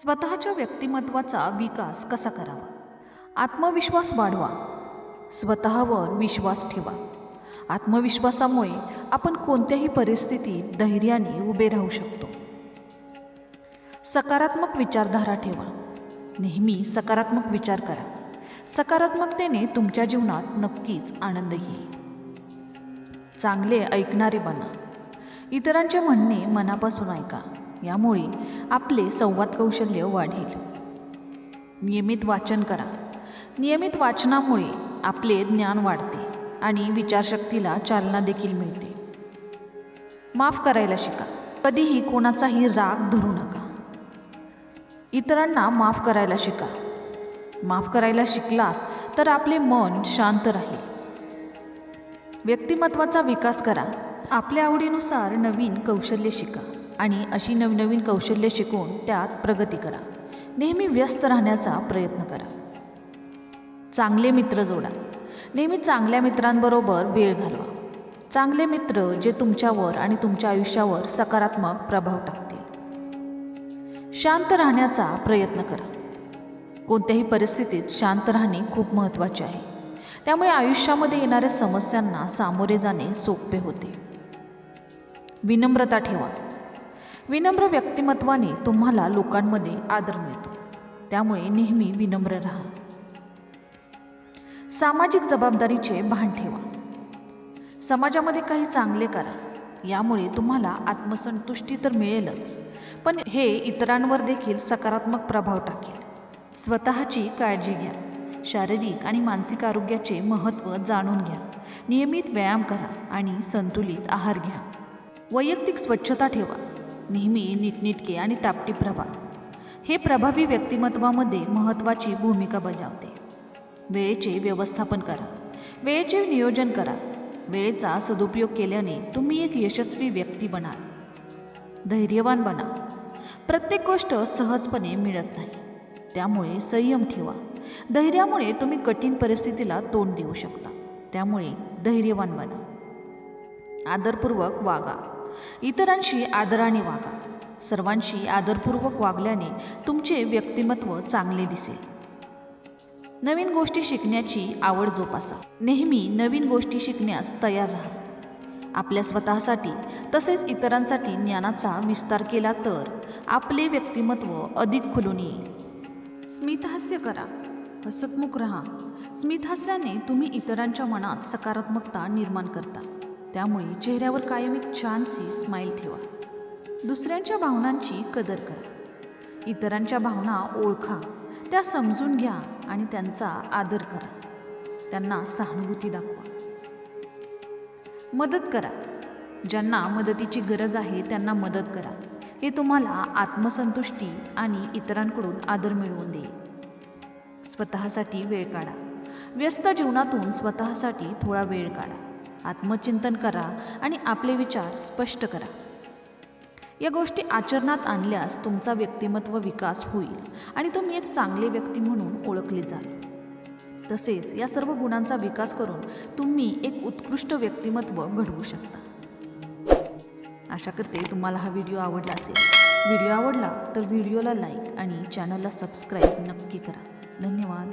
स्वतःच्या व्यक्तिमत्वाचा विकास कसा करावा? आत्मविश्वास वाढवा. स्वतःवर विश्वास ठेवा. आत्मविश्वासामुळे आपण कोणत्याही परिस्थितीत धैर्याने उभे राहू शकतो. सकारात्मक विचारधारा ठेवा. नेहमी सकारात्मक विचार करा. सकारात्मकतेने तुमच्या जीवनात नक्कीच आनंद येईल. चांगले ऐकणारे बना. इतरांचे म्हणणे मनापासून ऐका. यामुळे आपले संवाद कौशल्य वाढेल. नियमित वाचन करा. नियमित वाचनामुळे आपले ज्ञान वाढते आणि विचारशक्तीला चालना देखील मिळते. माफ करायला शिका. कधीही कोणाचाही राग धरू नका. इतरांना माफ करायला शिका. माफ करायला शिकलात तर आपले मन शांत राहील. व्यक्तिमत्वाचा विकास करा. आपल्या आवडीनुसार नवीन कौशल्य शिका. आणि अशी नवनवीन कौशल्य शिकून त्यात प्रगती करा. नेहमी व्यस्त राहण्याचा प्रयत्न करा. चांगले मित्र जोडा. नेहमी चांगल्या मित्रांबरोबर वेळ घालवा. चांगले मित्र जे तुमच्यावर आणि तुमच्या आयुष्यावर सकारात्मक प्रभाव टाकतील. शांत राहण्याचा प्रयत्न करा. कोणत्याही परिस्थितीत शांत राहणे खूप महत्त्वाचे आहे. त्यामुळे आयुष्यामध्ये येणाऱ्या समस्यांना सामोरे जाणे सोपे होते. विनम्रता ठेवा. विनम्र व्यक्तिमत्वाने तुम्हाला लोकांमध्ये आदर मिळतो. त्यामुळे नेहमी विनम्र राहा. सामाजिक जबाबदारीचे भान ठेवा. समाजामध्ये काही चांगले करा. यामुळे तुम्हाला आत्मसंतुष्टी तर मिळेलच. पण हे इतरांवर देखील सकारात्मक प्रभाव टाकेल. स्वतःची काळजी घ्या. शारीरिक आणि मानसिक आरोग्याचे महत्त्व जाणून घ्या. नियमित व्यायाम करा आणि संतुलित आहार घ्या. वैयक्तिक स्वच्छता ठेवा. नेहमी नीटनीटके आणि टापटीप प्रभा हे प्रभावी व्यक्तिमत्वामध्ये महत्त्वाची भूमिका बजावते. वेळेचे व्यवस्थापन करा. वेळेचे नियोजन करा. वेळेचा सदुपयोग केल्याने तुम्ही एक यशस्वी व्यक्ती बनाल. धैर्यवान बना. प्रत्येक गोष्ट सहजपणे मिळत नाही. त्यामुळे संयम ठेवा. धैर्यामुळे तुम्ही कठीण परिस्थितीला तोंड देऊ शकता. त्यामुळे धैर्यवान बना. आदरपूर्वक वागा. इतरांशी आदराने वागा. सर्वांशी आदरपूर्वक वागल्याने तुमचे व्यक्तिमत्व चांगले दिसेल. नवीन गोष्टी शिकण्याची आवड जोपासा. नेहमी नवीन गोष्टी शिकण्यास तयार राहा. आपल्या स्वतःसाठी तसेच इतरांसाठी ज्ञानाचा विस्तार केला तर आपले व्यक्तिमत्व अधिक खुलून येईल. स्मितहास्य करा. हसतमुख राहा. स्मितहास्याने तुम्ही इतरांच्या मनात सकारात्मकता निर्माण करता. त्यामुळे चेहऱ्यावर कायम एक छानशी स्माईल ठेवा. दुसऱ्यांच्या भावनांची कदर करा. इतरांच्या भावना ओळखा त्या समजून घ्या आणि त्यांचा आदर करा. त्यांना सहानुभूती दाखवा. मदत करा. ज्यांना मदतीची गरज आहे त्यांना मदत करा. हे तुम्हाला आत्मसंतुष्टी आणि इतरांकडून आदर मिळवून देईल. स्वतःसाठी वेळ काढा. व्यस्त जीवनातून स्वतःसाठी थोडा वेळ काढा. आत्मचिंतन करा आणि आपले विचार स्पष्ट करा. या गोष्टी आचरणात आणल्यास तुमचा व्यक्तिमत्व विकास होईल आणि तुम्ही एक चांगले व्यक्ती म्हणून ओळखले जाल. तसेच या सर्व गुणांचा विकास करून तुम्ही एक उत्कृष्ट व्यक्तिमत्व घडवू शकता. आशा करते तुम्हाला हा व्हिडिओ आवडला असेल. व्हिडिओ आवडला तर व्हिडिओला लाईक आणि चॅनलला सबस्क्राईब नक्की करा. धन्यवाद.